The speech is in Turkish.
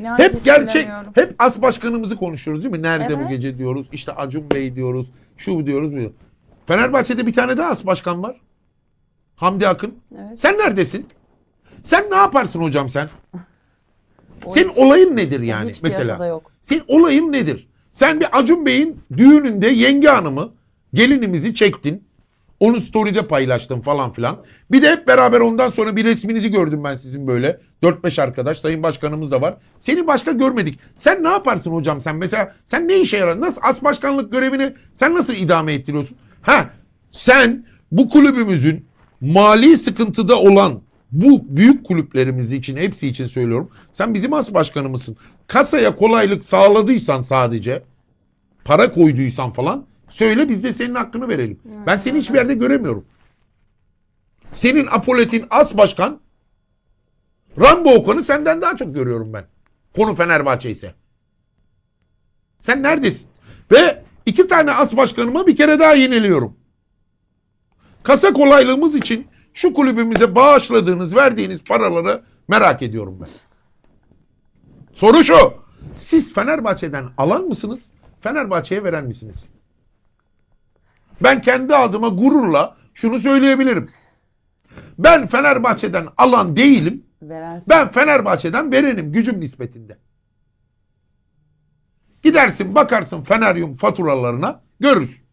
İnan hep gerçek, hep as başkanımızı konuşuyoruz değil mi? Nerede bu Evet. gece diyoruz, işte Acun Bey diyoruz, şu diyoruz, bu. Fenerbahçe'de bir tane daha as başkan var. Hamdi Akın. Evet. Sen neredesin? Sen ne yaparsın hocam sen? Senin hiç- olayın nedir yani hiç mesela? yok. Senin olayın nedir? Sen bir Acun Bey'in düğününde yenge hanımı gelinimizi çektin. Onu story'de paylaştın falan filan. Bir de hep beraber ondan sonra bir resminizi gördüm ben sizin böyle. 4-5 arkadaş, sayın başkanımız da var. Seni başka görmedik. Sen ne yaparsın hocam sen? Mesela sen ne işe yarar? Nasıl as başkanlık görevini sen nasıl idame ettiriyorsun? Ha sen bu kulübümüzün mali sıkıntıda olan bu büyük kulüplerimiz için hepsi için söylüyorum. Sen bizim as başkanımızsın. Kasaya kolaylık sağladıysan sadece para koyduysan falan söyle biz de senin hakkını verelim. Ben seni hiçbir yerde göremiyorum. Senin Apolet'in as başkan Rambo Okan'ı senden daha çok görüyorum ben. Konu Fenerbahçe ise. Sen neredesin? Ve iki tane as başkanıma bir kere daha yeniliyorum. Kasa kolaylığımız için şu kulübümüze bağışladığınız, verdiğiniz paraları merak ediyorum ben. Soru şu. Siz Fenerbahçe'den alan mısınız? Fenerbahçe'ye veren misiniz? Ben kendi adıma gururla şunu söyleyebilirim. Ben Fenerbahçe'den alan değilim. Veren Ben Fenerbahçe'den verenim gücüm nispetinde. Gidersin bakarsın Feneryum faturalarına görürsün.